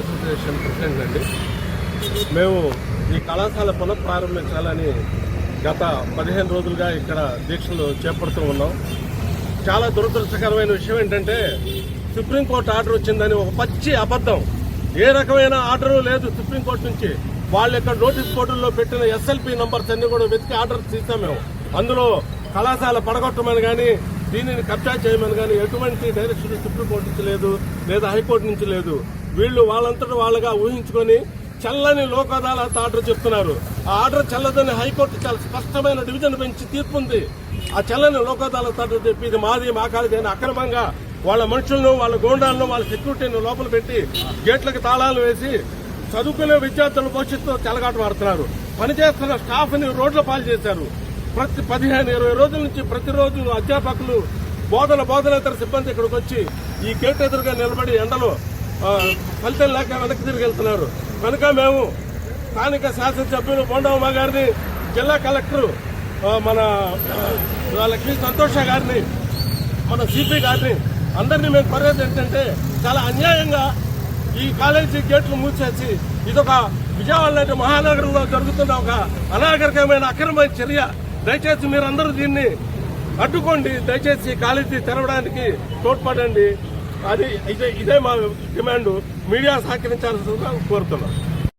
Association president అండి. మేము ఈ కళాశాల పునఃప్రారంభించాలని గత పదిహేను రోజులుగా ఇక్కడ దీక్షలు చేపడుతూ ఉన్నాం. చాలా దురదృష్టకరమైన విషయం ఏంటంటే సుప్రీంకోర్టు ఆర్డర్ వచ్చిందని ఒక పచ్చి అబద్ధం. ఏ రకమైన ఆర్డర్ లేదు సుప్రీంకోర్టు నుంచి. వాళ్ళ యొక్క నోటీస్ బోర్డుల్లో పెట్టిన ఎస్ఎల్పి నంబర్స్ అన్ని కూడా వెతికి ఆర్డర్ తీసాం మేము. అందులో కళాశాల పడగొట్టమని కానీ దీనిని కబ్జా చేయమని కానీ ఎటువంటి డైరెక్షన్ సుప్రీంకోర్టు నుంచి లేదు లేదా హైకోర్టు నుంచి లేదు. వీళ్ళు వాళ్ళంతటా వాళ్ళగా ఊహించుకొని చల్లని లోక్ అదాలత్ ఆర్డర్ చెప్తున్నారు. ఆ ఆర్డర్ చల్లదని హైకోర్టు చాలా స్పష్టమైన డివిజన్ బెంచ్ తీర్పు ఉంది. ఆ చల్లని లోక్ అదాలత్ ఆర్డర్ చెప్పి ఇది మాది మా కాదు అక్రమంగా వాళ్ళ మనుషులను వాళ్ళ గోండాలను వాళ్ళ సెక్యూరిటీని లోపల పెట్టి గేట్లకు తాళాలు వేసి చదువుకునే విద్యార్థుల భవిష్యత్తు చెలగాటమాడుతున్నారు పనిచేస్తున్న స్టాఫ్ని రోడ్ల పాలు చేశారు. ప్రతి పదిహేను ఇరవై రోజుల నుంచి ప్రతిరోజు అధ్యాపకులు బోధన బోధనేతర సిబ్బంది ఇక్కడికి వచ్చి ఈ గేట్ ఎదురుగా నిలబడి ఎండలో ఫలితం లేక వెనక్కి తిరిగి వెళ్తున్నారు. కనుక మేము స్థానిక శాసనసభ్యులు బొండమ్మ గారిని జిల్లా కలెక్టర్ మన ఆ, లక్ష్మీ సంతోష గారిని మన సిపి గారిని అందరినీ మేము కోరేది ఏంటంటే చాలా అన్యాయంగా ఈ కాలేజీ గేట్లు మూసేసి ఇదొక విజయవాడ లాంటి మహానగరంలో జరుగుతున్న ఒక అనాగరికమైన అక్రమమైన చర్య. దయచేసి మీరందరూ దీన్ని అడ్డుకోండి. దయచేసి కాలేజీ తెరవడానికి తోడ్పడండి. అది ఇదే ఇదే మా డిమాండ్. మీడియా సహకరించాల్సిందిగా కోరుతున్నాం.